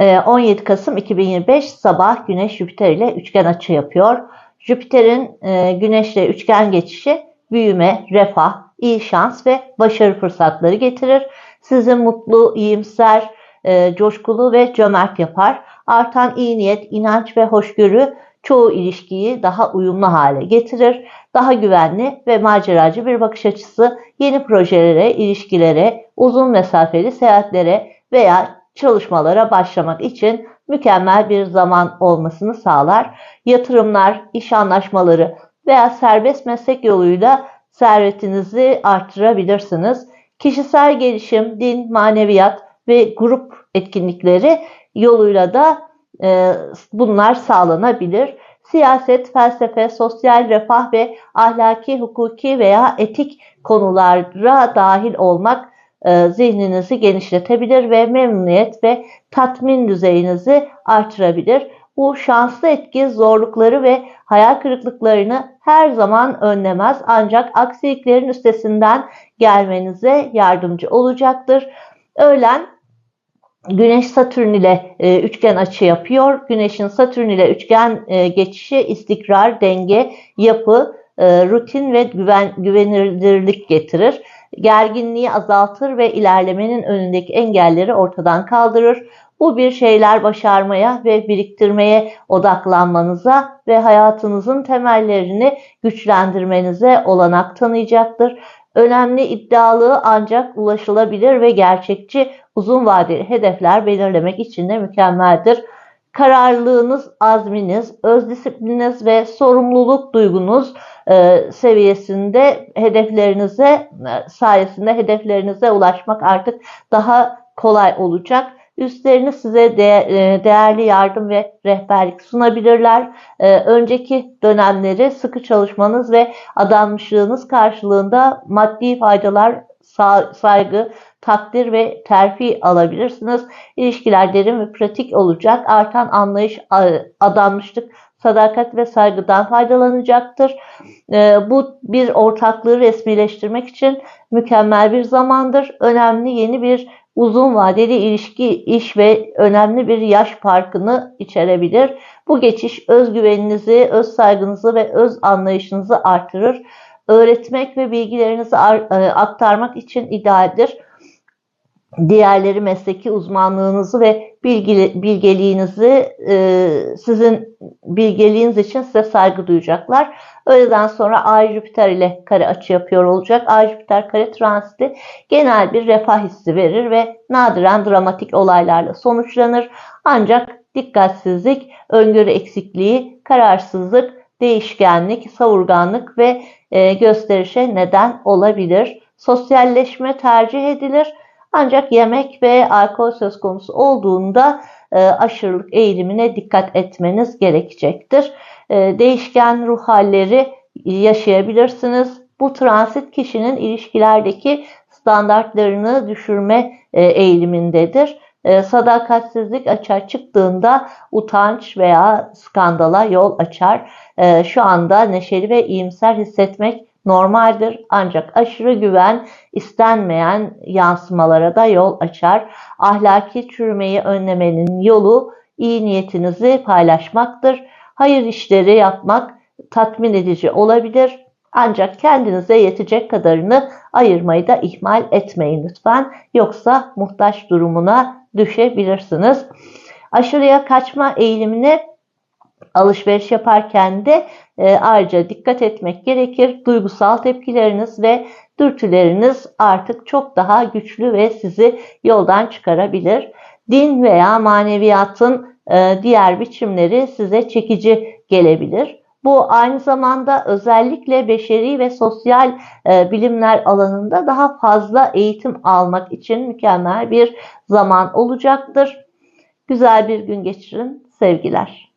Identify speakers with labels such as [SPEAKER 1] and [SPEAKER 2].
[SPEAKER 1] Ee, 17 Kasım 2025 sabah Güneş Jüpiter ile üçgen açı yapıyor. Jüpiter'in e, Güneş'le üçgen geçişi büyüme, refah, iyi şans ve başarı fırsatları getirir. Sizi mutlu, iyimser, e, coşkulu ve cömert yapar. Artan iyi niyet, inanç ve hoşgörü çoğu ilişkiyi daha uyumlu hale getirir. Daha güvenli ve maceracı bir bakış açısı yeni projelere, ilişkilere, uzun mesafeli seyahatlere veya çalışmalara başlamak için mükemmel bir zaman olmasını sağlar. Yatırımlar, iş anlaşmaları veya serbest meslek yoluyla servetinizi artırabilirsiniz. Kişisel gelişim, din, maneviyat ve grup etkinlikleri yoluyla da e, bunlar sağlanabilir. Siyaset, felsefe, sosyal refah ve ahlaki, hukuki veya etik konulara dahil olmak e, zihninizi genişletebilir ve memnuniyet ve tatmin düzeyinizi artırabilir. Bu şanslı etki zorlukları ve hayal kırıklıklarını her zaman önlemez ancak aksiliklerin üstesinden gelmenize yardımcı olacaktır. Öğlen Güneş Satürn ile e, üçgen açı yapıyor. Güneşin Satürn ile üçgen e, geçişi istikrar, denge, yapı, e, rutin ve güven, güvenilirlik getirir. Gerginliği azaltır ve ilerlemenin önündeki engelleri ortadan kaldırır. Bu bir şeyler başarmaya ve biriktirmeye odaklanmanıza ve hayatınızın temellerini güçlendirmenize olanak tanıyacaktır. Önemli, iddialı ancak ulaşılabilir ve gerçekçi uzun vadeli hedefler belirlemek için de mükemmeldir. Kararlılığınız, azminiz, öz disiplininiz ve sorumluluk duygunuz e, seviyesinde hedeflerinize e, sayesinde hedeflerinize ulaşmak artık daha kolay olacak. Üstleriniz size de, e, değerli yardım ve rehberlik sunabilirler. E, önceki dönemleri sıkı çalışmanız ve adanmışlığınız karşılığında maddi faydalar, saygı, takdir ve terfi alabilirsiniz. İlişkiler derin ve pratik olacak. Artan anlayış, adanmışlık, sadakat ve saygıdan faydalanacaktır. Bu bir ortaklığı resmileştirmek için mükemmel bir zamandır. Önemli yeni bir uzun vadeli ilişki, iş ve önemli bir yaş farkını içerebilir. Bu geçiş özgüveninizi, öz saygınızı ve öz anlayışınızı artırır. Öğretmek ve bilgilerinizi aktarmak için idealdir diğerleri mesleki uzmanlığınızı ve bilgi, bilgeliğinizi e, sizin bilgeliğiniz için size saygı duyacaklar. Öğleden sonra Ay Jüpiter ile kare açı yapıyor olacak. Ay Jüpiter kare transiti genel bir refah hissi verir ve nadiren dramatik olaylarla sonuçlanır. Ancak dikkatsizlik, öngörü eksikliği, kararsızlık, değişkenlik, savurganlık ve e, gösterişe neden olabilir. Sosyalleşme tercih edilir ancak yemek ve alkol söz konusu olduğunda e, aşırılık eğilimine dikkat etmeniz gerekecektir. E, değişken ruh halleri yaşayabilirsiniz. Bu transit kişinin ilişkilerdeki standartlarını düşürme e, eğilimindedir. E, sadakatsizlik açığa çıktığında utanç veya skandala yol açar. E, şu anda neşeli ve iyimser hissetmek normaldir ancak aşırı güven istenmeyen yansımalara da yol açar. Ahlaki çürümeyi önlemenin yolu iyi niyetinizi paylaşmaktır. Hayır işleri yapmak tatmin edici olabilir ancak kendinize yetecek kadarını ayırmayı da ihmal etmeyin lütfen. Yoksa muhtaç durumuna düşebilirsiniz. Aşırıya kaçma eğilimini alışveriş yaparken de e, ayrıca dikkat etmek gerekir. Duygusal tepkileriniz ve dürtüleriniz artık çok daha güçlü ve sizi yoldan çıkarabilir. Din veya maneviyatın e, diğer biçimleri size çekici gelebilir. Bu aynı zamanda özellikle beşeri ve sosyal e, bilimler alanında daha fazla eğitim almak için mükemmel bir zaman olacaktır. Güzel bir gün geçirin. Sevgiler.